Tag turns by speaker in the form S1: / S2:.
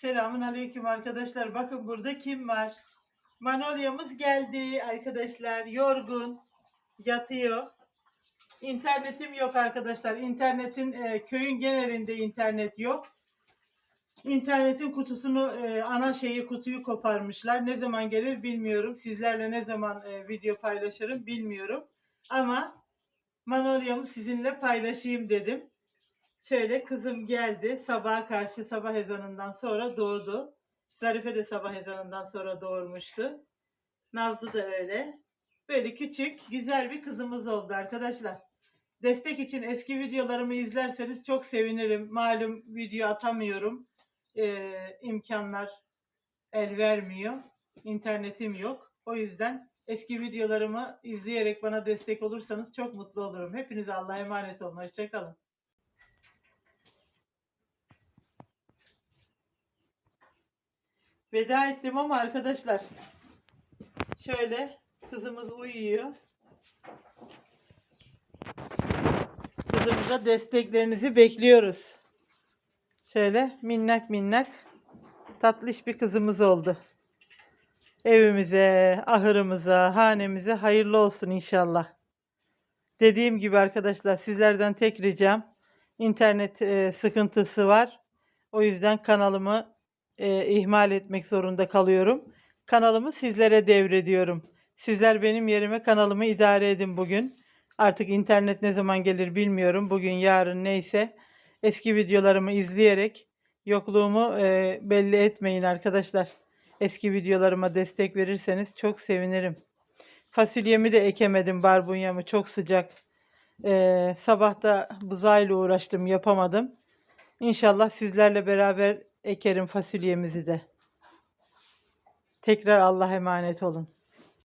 S1: Selamun aleyküm arkadaşlar. Bakın burada kim var? Manolya'mız geldi arkadaşlar. Yorgun. Yatıyor. İnternetim yok arkadaşlar. İnternetin e, köyün genelinde internet yok. İnternetin kutusunu e, ana şeyi kutuyu koparmışlar. Ne zaman gelir bilmiyorum. Sizlerle ne zaman e, video paylaşırım bilmiyorum. Ama Manolya'mı sizinle paylaşayım dedim. Şöyle kızım geldi. Sabaha karşı sabah ezanından sonra doğdu. Zarife de sabah ezanından sonra doğurmuştu. Nazlı da öyle. Böyle küçük, güzel bir kızımız oldu arkadaşlar. Destek için eski videolarımı izlerseniz çok sevinirim. Malum video atamıyorum. Ee, imkanlar el vermiyor. İnternetim yok. O yüzden eski videolarımı izleyerek bana destek olursanız çok mutlu olurum. Hepinize Allah'a emanet olun. Hoşçakalın. Veda ettim ama arkadaşlar şöyle kızımız uyuyor. Kızımıza desteklerinizi bekliyoruz. Şöyle minnak minnak tatlış bir kızımız oldu. Evimize, ahırımıza, hanemize hayırlı olsun inşallah. Dediğim gibi arkadaşlar sizlerden tek ricam internet e, sıkıntısı var. O yüzden kanalımı e, ihmal etmek zorunda kalıyorum. Kanalımı sizlere devrediyorum. Sizler benim yerime kanalımı idare edin bugün. Artık internet ne zaman gelir bilmiyorum. Bugün yarın neyse eski videolarımı izleyerek yokluğumu e, belli etmeyin arkadaşlar. Eski videolarıma destek verirseniz çok sevinirim. Fasulyemi de ekemedim barbunyamı çok sıcak. E, sabah da buzayla uğraştım yapamadım. İnşallah sizlerle beraber ekerim fasulyemizi de. Tekrar Allah'a emanet olun.